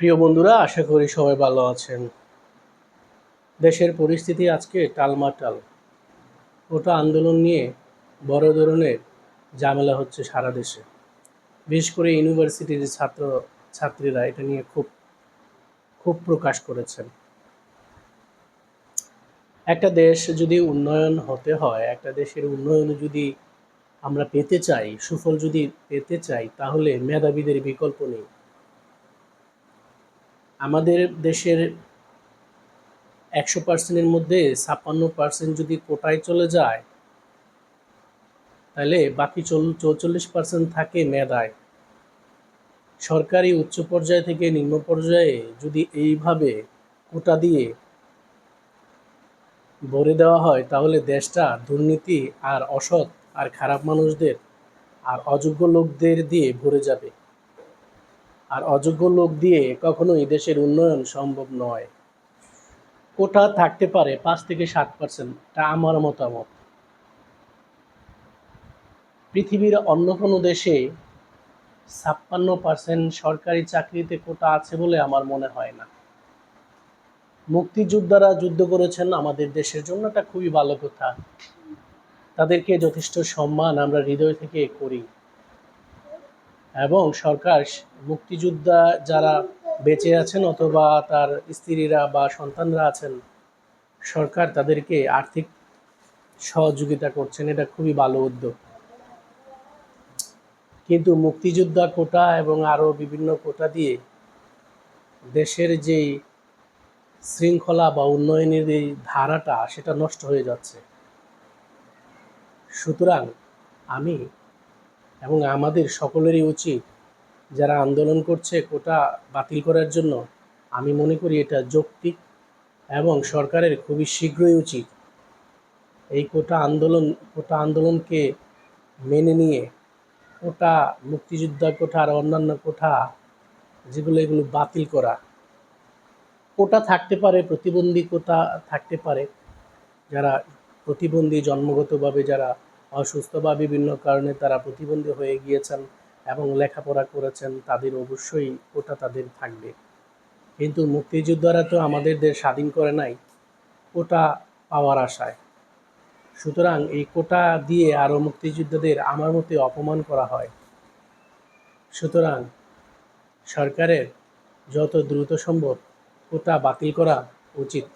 প্রিয় বন্ধুরা, আশা করি সবাই ভালো আছেন। দেশের পরিস্থিতি আজকে টালমাটাল। ওটা আন্দোলন নিয়ে বড় ধরনের ঝামেলা হচ্ছে সারা দেশে। বিশেষ করে ইউনিভার্সিটির ছাত্র, ছাত্রীরা এটা নিয়ে খুব খুব প্রকাশ করেছেন। একটা দেশ যদি উন্নয়ন হতে হয়, একটা দেশের উন্নয়ন যদি আমরা পেতে চাই, সুফল যদি পেতে চাই, তাহলে মেধাবীদের বিকল্প নেই। আমাদের দেশের একশো পার্সেন্টের মধ্যে ছাপ্পান্ন পার্সেন্ট যদি কোটায় চলে যায়, তাহলে বাকি চল চৌচল্লিশ পার্সেন্ট থাকে মেধায় সরকারি উচ্চ পর্যায় থেকে নিম্ন পর্যায়ে যদি এইভাবে কোটা দিয়ে ভরে দেওয়া হয়, তাহলে দেশটা দুর্নীতি আর অসৎ আর খারাপ মানুষদের আর অযোগ্য লোকদের দিয়ে ভরে যাবে। আর অযোগ্য লোক দিয়ে কখনোই দেশের উন্নয়ন সম্ভব নয়। কোটা থাকতে পারে পাঁচ থেকে সাত পার্সেন্ট তা আমার মতামত। পৃথিবীর অন্য কোনো দেশে ছাপ্পান্ন পার্সেন্ট সরকারি চাকরিতে কোটা আছে বলে আমার মনে হয় না। মুক্তিযোদ্ধারা যুদ্ধ করেছেন আমাদের দেশের জন্য এটা খুবই ভালো কথা। তাদেরকে যথেষ্ট সম্মান আমরা হৃদয় থেকে করি। এবং সরকার মুক্তিযোদ্ধা যারা বেঁচে আছেন অথবা তার স্ত্রীরা বা সন্তানরা আছেন, সরকার তাদেরকে আর্থিক সহযোগিতা করছেন, এটা খুবই ভালো উদ্যোগ। কিন্তু মুক্তিযোদ্ধা কোটা এবং আরও বিভিন্ন কোটা দিয়ে দেশের যেই শৃঙ্খলা বা উন্নয়নের এই ধারাটা, সেটা নষ্ট হয়ে যাচ্ছে। সুতরাং আমি এবং আমাদের সকলেরই উচিত যারা আন্দোলন করছে কোটা বাতিল করার জন্য, আমি মনে করি এটা যৌক্তিক এবং সরকারের খুবই শীঘ্রই উচিত এই কোটা আন্দোলন, কোটা আন্দোলনকে মেনে নিয়ে কোটা, মুক্তিযোদ্ধা কোঠা আর অন্যান্য কোঠা যেগুলো এগুলো বাতিল করা। কোটা থাকতে পারে, প্রতিবন্ধী কোটা থাকতে পারে। যারা প্রতিবন্ধী, জন্মগতভাবে যারা অসুস্থ বা বিভিন্ন কারণে তারা প্রতিবন্ধী হয়ে গিয়েছেন এবং লেখাপড়া করেছেন, তাদের অবশ্যই কোটা তাদের থাকবে। কিন্তু মুক্তিযোদ্ধারা তো আমাদের দেশ স্বাধীন করে নাই কোটা পাওয়ার আশায়। সুতরাং এই কোটা দিয়ে আরও মুক্তিযোদ্ধাদের আমার মতে অপমান করা হয়। সুতরাং সরকারের যত দ্রুত সম্ভব কোটা বাতিল করা উচিত।